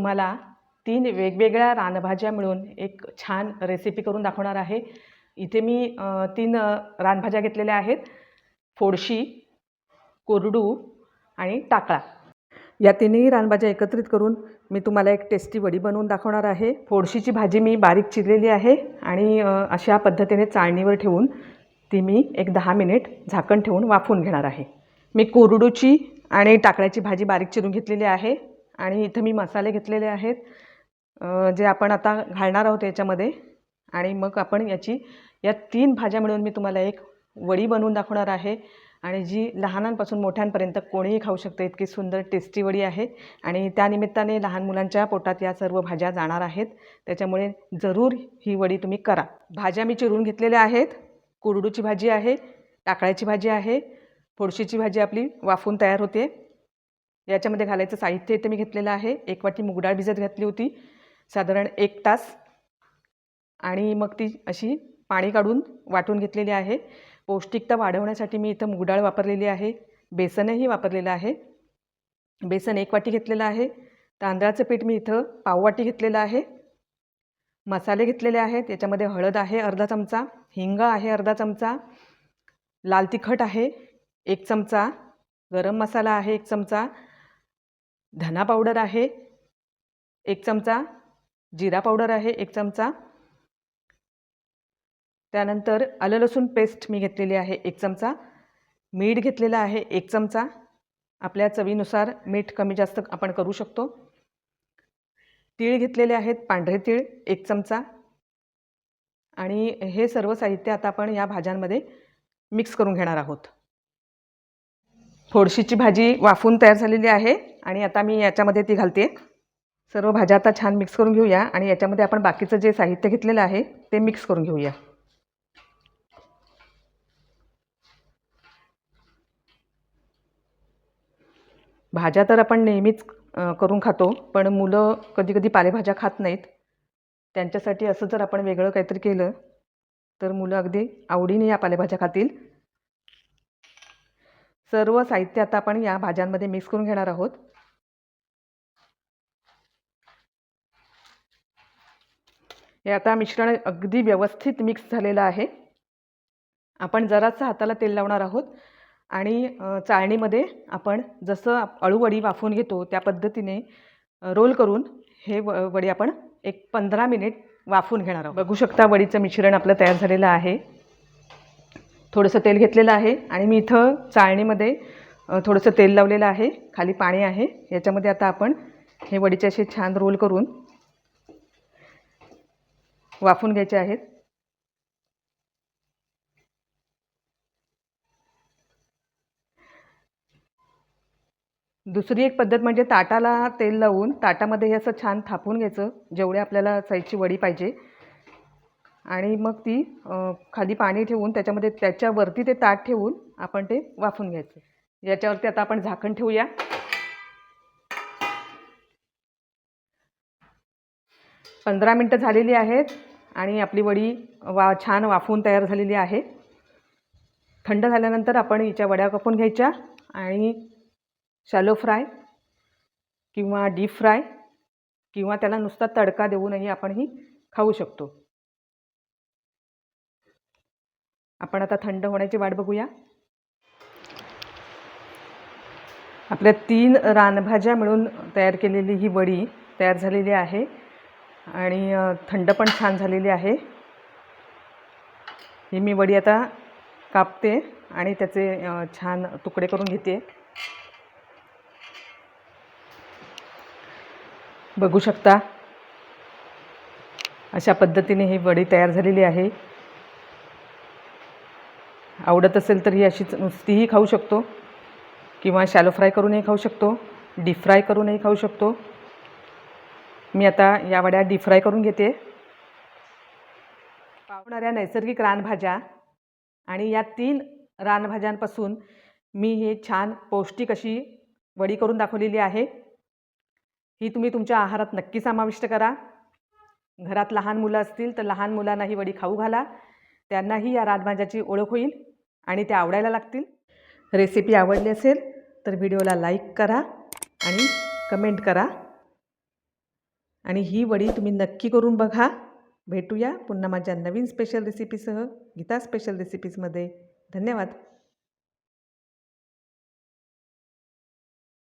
तुम्हाला तीन वेगवेगळ्या रानभाज्या मिळून एक छान रेसिपी करून दाखवणार आहे. इथे मी तीन रानभाज्या घेतलेल्या आहेत. फोडशी कोरडू आणि टाकळा. या तिन्ही रानभाज्या एकत्रित करून मी तुम्हाला एक टेस्टी वडी बनवून दाखवणार आहे. फोडशीची भाजी मी बारीक चिरलेली आहे आणि अशा पद्धतीने चाळणीवर ठेवून ती मी एक दहा मिनिट झाकण ठेवून वाफवून घेणार आहे. मी कोरडूची आणि टाकळ्याची भाजी बारीक चिरून घेतलेली आहे. आणि इथं मी मसाले घेतलेले आहेत जे आपण आता घालणार आहोत याच्यामध्ये. आणि मग आपण याची या तीन भाज्या मिळून मी तुम्हाला एक वडी बनवून दाखवणार आहे. आणि जी लहानांपासून मोठ्यांपर्यंत कोणीही खाऊ शकतं इतकी सुंदर टेस्टी वडी आहे. आणि त्यानिमित्ताने लहान मुलांच्या पोटात या सर्व भाज्या जाणार आहेत. त्याच्यामुळे जरूर ही वडी तुम्ही करा. भाज्या मी चिरून घेतलेल्या आहेत. कुरडूची भाजी आहे टाकळ्याची भाजी आहे. फोडशीची भाजी आपली वाफून तयार होते. याच्यामध्ये घालायचं साहित्य इथे मी घेतलेलं आहे. एक वाटी मुगडाळ भिजत घातली होती. साधारण एक तास. आणि मग ती अशी पाणी काढून वाटून घेतलेली आहे. पौष्टिकता वाढवण्यासाठी मी इथं मुगडाळ वापरलेली आहे. बेसनही वापरलेलं आहे. बेसन एक वाटी घेतलेलं आहे. तांदळाचं पीठ मी इथं पाववाटी घेतलेलं आहे. मसाले घेतलेले आहेत. याच्यामध्ये हळद आहे अर्धा चमचा. हिंग आहे अर्धा चमचा. लाल तिखट आहे एक चमचा. गरम मसाला आहे एक चमचा. धना पावडर आहे एक चमचा जिरा पावडर आहे एक चमचा. त्यानंतर आलं लसूण पेस्ट मी घेतलेली आहे एक चमचा. मीठ घेतलेलं आहे एक चमचा. आपल्या चवीनुसार मीठ कमी जास्त आपण करू शकतो. तीळ घेतलेले आहेत पांढरे तीळ एक चमचा. आणि हे सर्व साहित्य आता आपण या भाज्यांमध्ये मिक्स करून घेणार आहोत. फोडशीची भाजी वाफून तयार झालेली आहे. आणि आता मी याच्यामध्ये ती घालते. सर्व भाज्या आता छान मिक्स करून घेऊया आणि याच्यामध्ये आपण बाकीचं जे साहित्य घेतलेलं आहे ते मिक्स करून घेऊया. भाज्या तर आपण नेहमीच करून खातो पण मुलं कधी कधी पालेभाज्या खात नाहीत. त्यांच्यासाठी असं जर आपण वेगळं काहीतरी केलं तर मुलं अगदी आवडीने या पालेभाज्या खातील. सर्व साहित्य आता आपण या भाज्यांमध्ये मिक्स करून घेणार आहोत. हे आता मिश्रण अगदी व्यवस्थित मिक्स झालेलं आहे. आपण जरासं हाताला तेल लावणार आहोत आणि चाळणीमध्ये आपण जसं अळूवडी वाफवून घेतो त्या पद्धतीने रोल करून हे व वडी आपण एक पंधरा मिनिट वाफवून घेणार आहोत. बघू शकता वडीचं मिश्रण आपलं तयार झालेलं आहे. थोडंसं तेल घेतलेलं आहे आणि मी इथं चाळणीमध्ये थोडंसं तेल लावलेलं आहे. खाली पाणी आहे. याच्यामध्ये आता आपण हे वडीचे असे छान रोल करून वाफून घ्यायचे आहेत. दुसरी एक पद्धत म्हणजे ताटाला तेल लावून ताटामध्ये हे असं छान थापून घ्यायचं जेवढे आपल्याला साईजची वडी पाहिजे. आणि मग ती खाली पाणी ठेवून त्याच्यामध्ये त्याच्यावरती ते ताट ठेवून आपण ते वाफून घ्यायचं. याच्यावरती आता आपण झाकण ठेवूया. पंधरा मिनटं झालेली आहेत. आणि आपली वडी वा छान वाफवून तयार झालेली आहे. थंड झाल्यानंतर आपण हिच्या वड्या कापून घ्यायच्या आणि शॅलो फ्राय किंवा डीप फ्राय किंवा त्याला नुसता तडका देऊनही आपण ही खाऊ शकतो. आपण आता थंड होण्याची वाट बघूया. आपल्या तीन रानभाज्या मिळून तयार केलेली ही वडी तयार झालेली आहे. आणि थंड पण छान झालेली आहे. ही मी वडी आता कापते आणि त्याचे छान तुकडे करून घेते. बघू शकता. अशा पद्धतीने ही वडी तयार झालेली आहे. आवडत असेल तर ही अशीच नुसतीही खाऊ शकतो किंवा शॅलो फ्राय करूनही खाऊ शकतो डीप फ्राय करूनही खाऊ शकतो. मी आता या वड्या डीप फ्राय करून घेते. पावणाऱ्या नैसर्गिक रानभाज्या आणि या तीन रानभाज्यांपासून मी हे छान पौष्टिक अशी वडी करून दाखवलेली आहे. ही तुम्ही तुमच्या आहारात नक्की समाविष्ट करा. घरात लहान मुलं असतील तर लहान मुलांना ही वडी खाऊ घाला. त्यांनाही या रानभाज्याची ओळख होईल आणि त्या आवडायला लागतील. रेसिपी आवडली असेल तर व्हिडिओला लाईक करा आणि कमेंट करा. आणि ही वडी तुम्ही नक्की करून बघा. भेटूया पुन्हा माझ्या नवीन स्पेशल रेसिपीसह गीता स्पेशल रेसिपीजमध्ये धन्यवाद.